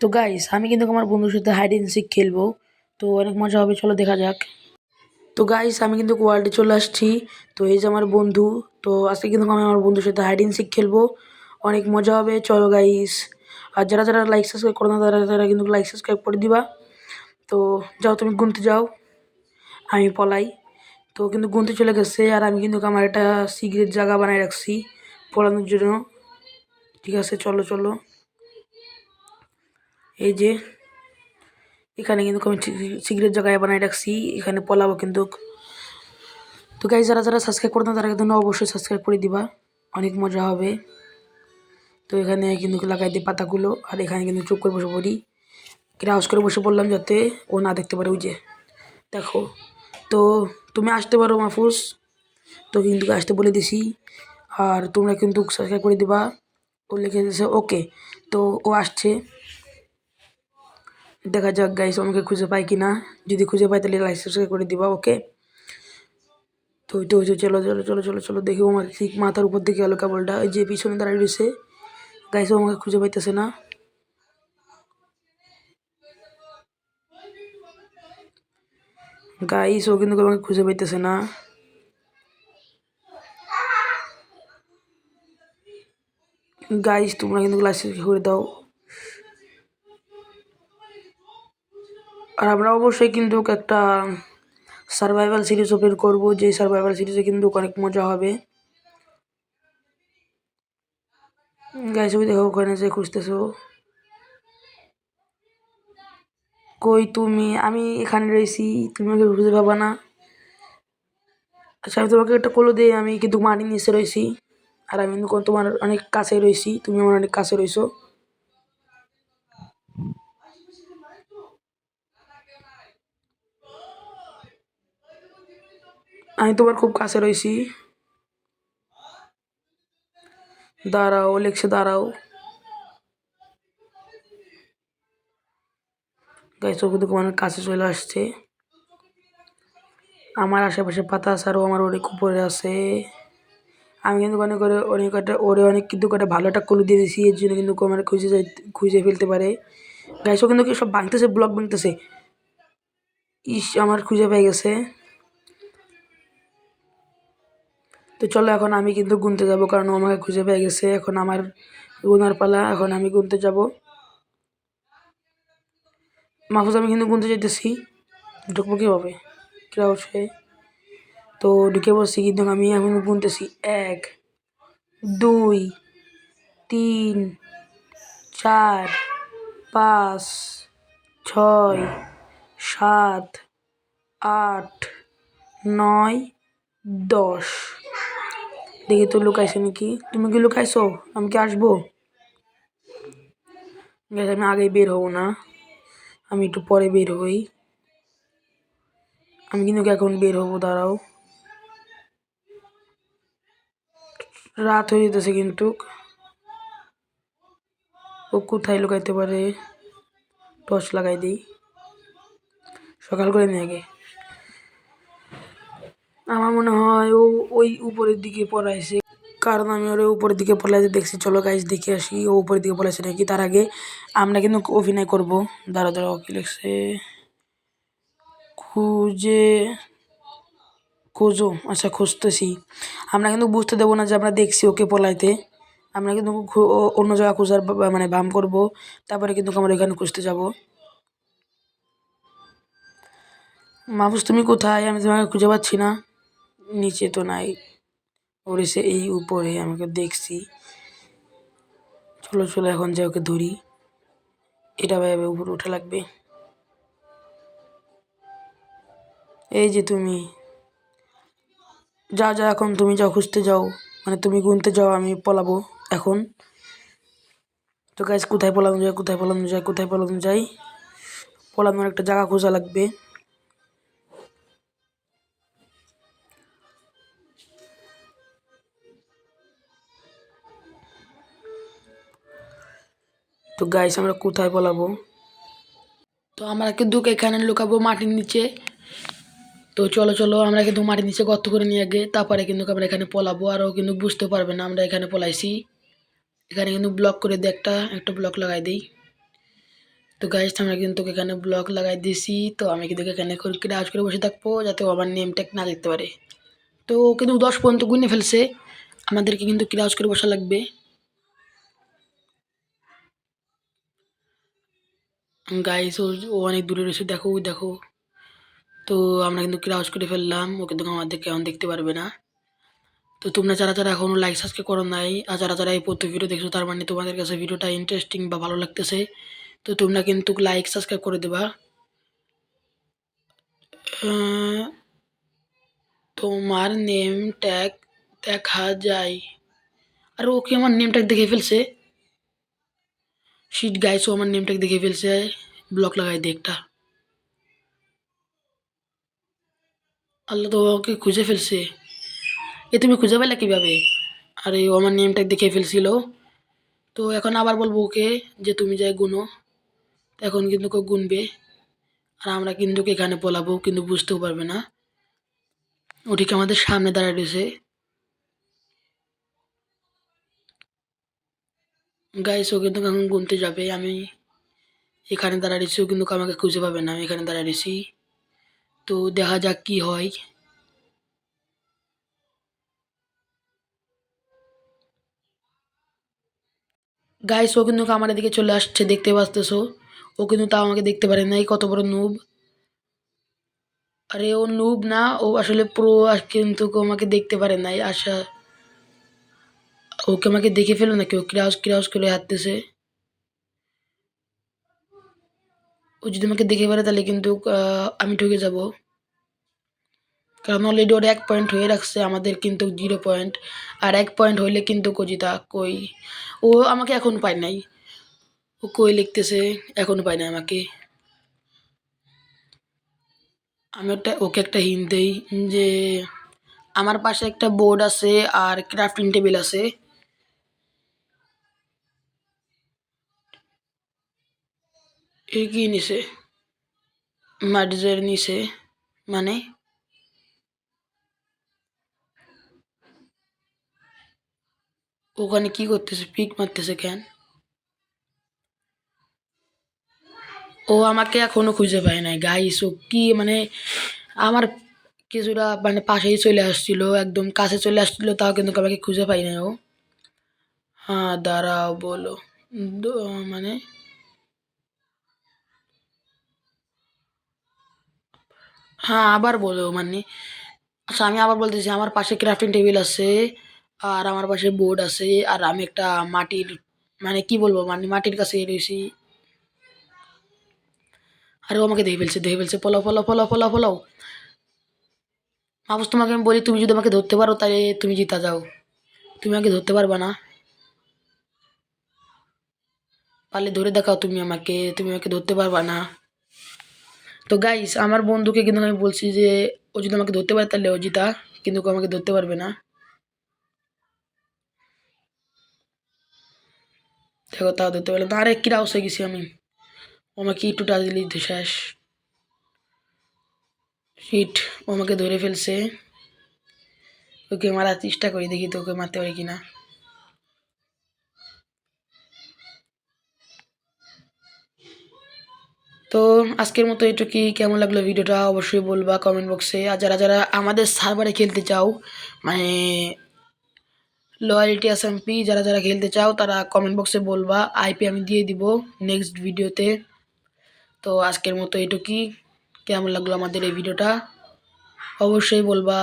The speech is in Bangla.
তো গাইস আমি কিন্তু আমার বন্ধুর সাথে হাইড অ্যান্ড সিক খেলব। তো অনেক মজা হবে, চলো দেখা যাক। তো গাইস আমি কিন্তু ওয়ার্ল্ডে চলে আসছি। তো এই যে আমার বন্ধু, তো আজকে কিন্তু আমি আমার বন্ধুর সাথে হাইড অ্যান্ড সিক খেলব। অনেক মজা হবে, চলো গাইস আর যারা যারা লাইক সাবস্ক্রাইব করো না, তারা তারা কিন্তু লাইক সাবস্ক্রাইব করে দিবা। তো যাও, তুমি গুনতে যাও। আমি পলাই। তো কিন্তু গুনতে চলে গেছে, আর আমি কিন্তু আমার একটা সিগারেট জায়গা বানায় রাখছি, পড়ানোর জন্য। ঠিক আছে, চলো চলো। এই যে, এখানে কিন্তু আমি সিগারেট জায়গায় বানায় রাখছি, এখানে পলাবো কিন্তু। তো গাই যারা যারা সাবস্ক্রাইব করতো তারা কিন্তু অবশ্যই সাবস্ক্রাইব করে দিবা, অনেক মজা হবে। তো এখানে কিন্তু লাগাই দিই পাতাগুলো, আর এখানে কিন্তু চুপ করে বসে পড়ি। ক্রাউস করে বসে পড়লাম যাতে ও না দেখতে পারে, ওই যে, দেখো। তো তুমি আসতে পারো মাহফুজ তো কিন্তু আসতে বলে দিছি, আর তোমরা কিন্তু সাবস্ক্রাইব করে দিবা। ও লিখে দিয়েছে ওকে তো ও আসছে। দেখা যাক গাইস আমাকে খুঁজে পাই কিনা। যদি খুঁজে পাই তাহলে লাইক সাবস্ক্রাইব করে দিবা ওকে তো ওই তো ওই চলো চলো চলো চলো চলো, দেখি আমার ঠিক মাথার উপর দিকে গেলো কেবলটা। ওই যে পিছনে দাঁড়িয়ে রয়েছে। গাইস আমাকে খুঁজে পাইতেছে না। গাইস ও কিন্তু আমাকে খুঁজে পাইতেছে না। গাইস তোমরা কিন্তু লাইক সাবস্ক্রাইব করে দাও। আর আমরা অবশ্যই কিন্তু একটা সার্ভাইভাল সিরিজ ওপেন করব যে সার্ভাইভাল সিরিজে কিন্তু অনেক মজা হবে। গাইস ওই দেখো, ওখানে যে খুঁজতেছো। কই তুমি? আমি এখানে রয়েছি, তুমি আমাকে খুঁজে পাবা না। আচ্ছা আমি তোমাকে একটা কলো দিই, আমি কিন্তু মাটির নিচে রয়েছি। আর আমি কিন্তু তোমার অনেক কাছে রয়েছি, তুমি আমার অনেক কাছে রয়েছো। আমি তোমার খুব কাছে রয়েছি। দাঁড়াও লেখছে দাঁড়াও। গাইস কিন্তু অনেক কাছে চলে আসছে। আমার আশেপাশে পাতা আছে আরও আমার অনেক উপরে আছে। আমি কিন্তু অনেক করে অনেক একটা, ওরে অনেক কিন্তু একটা ভালো একটা কলু দিয়ে দিয়েছি, এর জন্য কিন্তু আমার খুঁজে যাই, খুঁজে ফেলতে পারে। গাইস, ও কিন্তু সব ভাঙতেছে ব্লক ভাঙতেছে? ইস, আমার খুঁজে পেয়ে গেছে। তো চলো এখন আমি কিন্তু গুনতে যাব, কারণ ও আমাকে খুঁজে পেয়ে গেছে। এখন আমার গুনার পালা, এখন আমি গুনতে যাব। মাহফুজ, আমি কিন্তু গুনতে যেতেছি ঢুকবো কীভাবে? ক্রাউচে তো ঢুকে বসছি কিন্তু আমি এখন গুনতেছি এক, দুই, তিন, চার, পাঁচ, ছয়, সাত, আট, নয়, দশ। দেখি তো লুকাইছে নাকি? তুমি কি লুকাইছো? আমি কি আসব? আমি আগেই বের হব না। আমি একটু পরে বের হই। আমি কিন্তু এখন বের হব, দাঁড়াও। রাত হয়ে যেতেছে কিন্তু। ও কোথায় লুকাইতে পারে? টর্চ লাগাই দিই। সকাল করে নিয়ে আগে। আমার মনে হয় ও ওই উপরের দিকে পড়াইছে কারণ আমি ওর উপরের দিকে পলাইতে দেখছি। চলো গাইজ দেখে আসি ও উপরের দিকে পলাইছে নাকি। তার আগে আমরা কিন্তু অভিনয় করব। দাঁড়া দাঁড়া কি লিখছে? খুঁজে খোঁজো। আচ্ছা খুঁজতেছি। আমরা কিন্তু বুঝতে দেবো না যে আমরা দেখছি ওকে পলাইতে। আমরা কিন্তু অন্য জায়গা খোঁজার মানে বাম করব। তারপরে কিন্তু আমরা এখানে খুঁজতে যাব। মাহফুজ, তুমি কোথায়? আমি তোমাকে খুঁজে পাচ্ছি না। নিচে তো নাই। ওর এসে এই উপরে আমাকে দেখছি। চলো চলো, এখন যে ওকে ধরি। এটা ভাবে উপরে উঠে লাগবে। এই যে তুমি। যা যা, এখন তুমি যাও খুঁজতে যাও। মানে তুমি গুনতে যাও, আমি পলাবো এখন। তো গাছ কোথায় পলানো যায়, কোথায় পলানো যায়, কোথায় পলানো যায়? পলানোর একটা জায়গা খোঁজা লাগবে। তো গাইস আমরা কোথায় বলাবো তো আমরা কিন্তু এখানে লুকাবো মাটির নিচে। তো চলো চলো, আমরা কিন্তু মাটির নিচে গর্ত করে নিয়ে আগে। তারপরে কিন্তু আমরা এখানে পলাবো। আরও কিন্তু বুঝতে পারবে না আমরা এখানে পলাইছি। এখানে কিন্তু ব্লক করে দিই একটা একটা ব্লক লাগাই দিই। তো গাইস আমরা কিন্তু এখানে ব্লক লাগাই দিয়েছি তো আমি কিন্তু এখানে ক্রাশ করে বসে থাকব যাতে ও আমার নেম ট্যাগ না দেখতে পারে। তো ও কিন্তু দশ পর্যন্ত গুনে ফেলছে। আমাদেরকে কিন্তু ক্রাশ করে বসা লাগবে। গাইস ও অনেক দূরে রয়েছে, দেখো দেখো। তো আমরা কিন্তু ক্রাশ করে ফেললাম ও কিন্তু আমাদেরকে কেমন দেখতে পারবে না। তো তোমরা যারা যারা এখনও লাইক সাবস্ক্রাইব করো নাই, আর যারা যারা এই প্রত্যেক ভিডিও দেখছ, তার মানে তোমাদের কাছে ভিডিওটা ইন্টারেস্টিং বা ভালো লাগতেছে, তো তোমরা কিন্তু লাইক সাবস্ক্রাইব করে দেবা। তোমার নেম ট্যাগ দেখা যায়। আর ওকে আমার নেম ট্যাগ দেখে ফেলছে? শিট গাইস ও আমার নেম ট্যাগ দেখে ফেলছে। ব্লক লাগাই দে একটা। আল্লাহ তো ওকে খুঁজে ফেলছে। এ তুমি খুঁজে পেলে কীভাবে? আরে, ও আমার নেম ট্যাগ দেখে ফেলছিল। তো এখন আবার বলব ওকে যে তুমি যাই গুনো এখন কিন্তু কেউ গুনবে। আর আমরা কিন্তু এখানে পলাবো, কিন্তু বুঝতেও পারবে না। ও ঠিক আমাদের সামনে দাঁড়ায় রয়েছে। গাইস ও কিন্তু এখন গুনতে যাবে। আমি এখানে রয়েছি ও কিন্তু আমাকে খুঁজে পাবে না। আমি এখানে রয়েছি তো দেখা যাক কি হয়। গাইস ও কিন্তু আমার দিকে চলে আসছে, দেখতে পাচ্তেছো? ও কিন্তু তাও আমাকে দেখতে পারে নাই, কত বড় নুব আরে, ও নুব না, ও আসলে প্রো কিন্তু আমাকে দেখতে পারে নাই, আশা ওকে আমাকে দেখে ফেলো নাকি? ও ক্রাউস ক্রাউস করে হাঁটতেছে। ও যদি আমাকে দেখে পারে তাহলে কিন্তু আমি ঠকে যাব। কারণ অলরেডি ওর এক পয়েন্ট হয়ে রাখছে, আমাদের কিন্তু জিরো পয়েন্ট আর এক পয়েন্ট হইলে কিন্তু কজিতা কই? ও আমাকে এখন পায় নাই। ও কই লিখতেছে, এখনও পায় না আমাকে। আমি একটা, ওকে একটা হিন্ট দেই যে, আমার পাশে একটা বোর্ড আছে আর ক্রাফটিং টেবিল আছে। এ নিছে মার্জের নিছে মানে? ওখানে কি করতেছে? পিক মারতেছে কেন? ও আমাকে এখনও খুঁজে পায় নাই গাইস ও কি মানে আমার কিছুটা মানে পাশেই চলে আসছিল, একদম কাছে চলে আসছিল, তাও কিন্তু আমাকে খুঁজে পাই নাই ও। হ্যাঁ দাঁড়াও বলো। মানে হ্যাঁ আবার বলো মানে। আচ্ছা আমি আবার বলতেছি আমার পাশে ক্রাফটিং টেবিল আছে, আর আমার পাশে বোর্ড আছে, আর আমি একটা মাটির মানে কি বলব মানে মাটির কাছে রয়েছি। আরে আমাকে দেখে ফেলছে দেখে ফেলছে, পলাও পলাও পলাও পলাও পলাও। মাপুস তোমাকে আমি বলি, তুমি যদি আমাকে ধরতে পারো, তাহলে তুমি জিতা যাও। তুমি আমাকে ধরতে পারবা না। পারলে ধরে দেখাও তুমি আমাকে তুমি আমাকে ধরতে পারবা না। তো গাইস আমার বন্ধুকে কিন্তু আমি বলছি যে, ও যদি আমাকে ধরতে পারে তাহলে অজিতা, কিন্তু আমাকে ধরতে পারবে না। দেখো, তাও ধরতে পারলাম আরে কিরা হয়ে গেছি আমি। ও আমাকে একটু টাচ দিলেই তো শেষ। হিট ও আমাকে ধরে ফেলছে। ওকে মারার চেষ্টা করি, দেখি তো ওকে মারতে পারি কিনা তো আজকের মতো এটুকুই। কেমন লাগল ভিডিওটা অবশ্যই বলবা কমেন্ট বক্সে আর যারা যারা আমাদের সার্ভারে খেলতে চাও মানে লয়ালিটি এসএমপি যারা যারা খেলতে চাও, তারা কমেন্ট বক্সে বলবা। আইপি আমি দিয়ে দিব নেক্সট ভিডিওতে তো আজকের মতো এটুকুই। কেমন লাগল আমাদের এই ভিডিওটা? অবশ্যই বলবা।